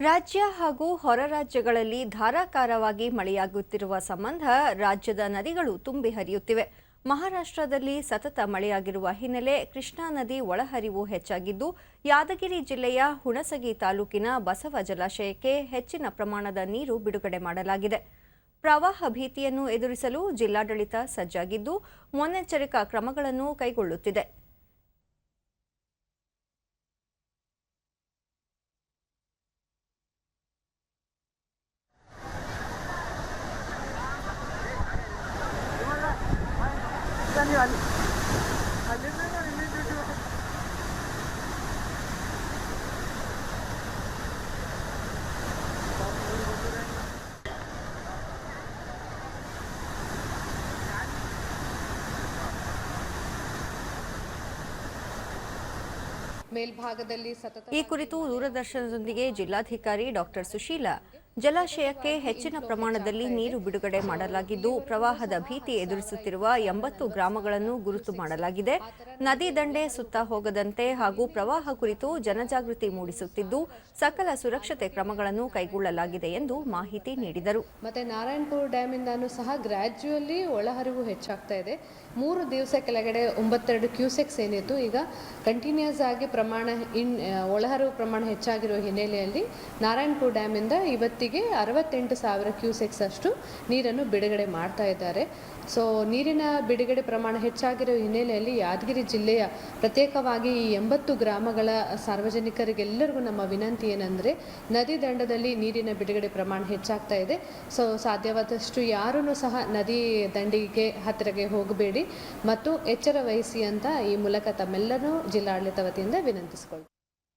ರಾಜ್ಯ ಹಾಗೂ ಹೊರ ರಾಜ್ಯಗಳಲ್ಲಿ ಧಾರಾಕಾರವಾಗಿ ಮಳೆಯಾಗುತ್ತಿರುವ ಸಂಬಂಧ ರಾಜ್ಯದ ನದಿಗಳು ತುಂಬಿ ಹರಿಯುತ್ತಿವೆ. ಮಹಾರಾಷ್ಟ್ರದಲ್ಲಿ ಸತತ ಮಳೆಯಾಗಿರುವ ಹಿನ್ನೆಲೆ ಕೃಷ್ಣಾ ನದಿ ಒಳಹರಿವು ಹೆಚ್ಚಾಗಿದ್ದು, ಯಾದಗಿರಿ ಜಿಲ್ಲೆಯ ಹುಣಸಗಿ ತಾಲೂಕಿನ ಬಸವ ಜಲಾಶಯಕ್ಕೆ ಹೆಚ್ಚಿನ ಪ್ರಮಾಣದ ನೀರು ಬಿಡುಗಡೆ ಮಾಡಲಾಗಿದೆ. ಪ್ರವಾಹ ಭೀತಿಯನ್ನು ಎದುರಿಸಲು ಜಿಲ್ಲಾಡಳಿತ ಸಜ್ಜಾಗಿದ್ದು, ಮುನ್ನೆಚ್ಚರಿಕಾ ಕ್ರಮಗಳನ್ನು ಕೈಗೊಳ್ಳುತ್ತಿದೆ. ಮೇಲ್ಭಾಗದಲ್ಲಿ ಸತತ ಈ ಕುರಿತು ದೂರದರ್ಶನದೊಂದಿಗೆ ಜಿಲ್ಲಾಧಿಕಾರಿ ಡಾಕ್ಟರ್ ಸುಶೀಲ ಜಲಾಶಯಕ್ಕೆ ಹೆಚ್ಚಿನ ಪ್ರಮಾಣದಲ್ಲಿ ನೀರು ಬಿಡುಗಡೆ ಮಾಡಲಾಗಿದ್ದು, ಪ್ರವಾಹದ ಭೀತಿ ಎದುರಿಸುತ್ತಿರುವ ಎಂಬತ್ತು ಗ್ರಾಮಗಳನ್ನು ಗುರುತು ಮಾಡಲಾಗಿದೆ. ನದಿ ದಂಡೆ ಸುತ್ತ ಹೋಗದಂತೆ ಹಾಗೂ ಪ್ರವಾಹ ಕುರಿತು ಜನಜಾಗೃತಿ ಮೂಡಿಸುತ್ತಿದ್ದು, ಸಕಲ ಸುರಕ್ಷತೆ ಕ್ರಮಗಳನ್ನು ಕೈಗೊಳ್ಳಲಾಗಿದೆ ಎಂದು ಮಾಹಿತಿ ನೀಡಿದರು. ಮತ್ತೆ ನಾರಾಯಣಪುರ ಡ್ಯಾಮಿಂದಾನು ಸಹ ಗ್ರಾಜ್ಯುಯಲಿ ಒಳಹರಿವು ಹೆಚ್ಚಾಗ್ತಾ ಇದೆ. ಮೂರು ದಿವಸ ಕೆಳಗಡೆ ಒಂಬತ್ತೆರಡು ಕ್ಯೂಸೆಕ್ಸ್ ಏನಿತ್ತು, ಈಗ ಕಂಟಿನ್ಯೂಸ್ ಆಗಿ ಪ್ರಮಾಣ ಇನ್, ಒಳಹರಿವು ಪ್ರಮಾಣ ಹೆಚ್ಚಾಗಿರುವ ಹಿನ್ನೆಲೆಯಲ್ಲಿ ನಾರಾಯಣಪುರ ಡ್ಯಾಮಿಂದ ಇವತ್ತಿಗೆ ಅರವತ್ತೆಂಟು ಸಾವಿರ ಕ್ಯೂಸೆಕ್ಸ್ ಅಷ್ಟು ನೀರನ್ನು ಬಿಡುಗಡೆ ಮಾಡ್ತಾ ಇದ್ದಾರೆ. ಸೊ ನೀರಿನ ಬಿಡುಗಡೆ ಪ್ರಮಾಣ ಹೆಚ್ಚಾಗಿರೋ ಹಿನ್ನೆಲೆಯಲ್ಲಿ ಯಾದಗಿರಿ ಜಿಲ್ಲೆಯ ಪ್ರತ್ಯೇಕವಾಗಿ ಈ ಎಂಬತ್ತು ಗ್ರಾಮಗಳ ಸಾರ್ವಜನಿಕರಿಗೆಲ್ಲರಿಗೂ ನಮ್ಮ ವಿನಂತಿ ಏನಂದರೆ, ನದಿ ದಂಡದಲ್ಲಿ ನೀರಿನ ಬಿಡುಗಡೆ ಪ್ರಮಾಣ ಹೆಚ್ಚಾಗ್ತಾ ಇದೆ. ಸೊ ಸಾಧ್ಯವಾದಷ್ಟು ಯಾರೂ ಸಹ ನದಿ ದಂಡಿಗೆ ಹತ್ತಿರಗೆ ಹೋಗಬೇಡಿ ಮತ್ತು ಎಚ್ಚರ ವಹಿಸಿ ಅಂತ ಈ ಮೂಲಕ ತಮ್ಮೆಲ್ಲರೂ ಜಿಲ್ಲಾಡಳಿತ ವತಿಯಿಂದ ವಿನಂತಿಸಿಕೊಳ್ಳಿ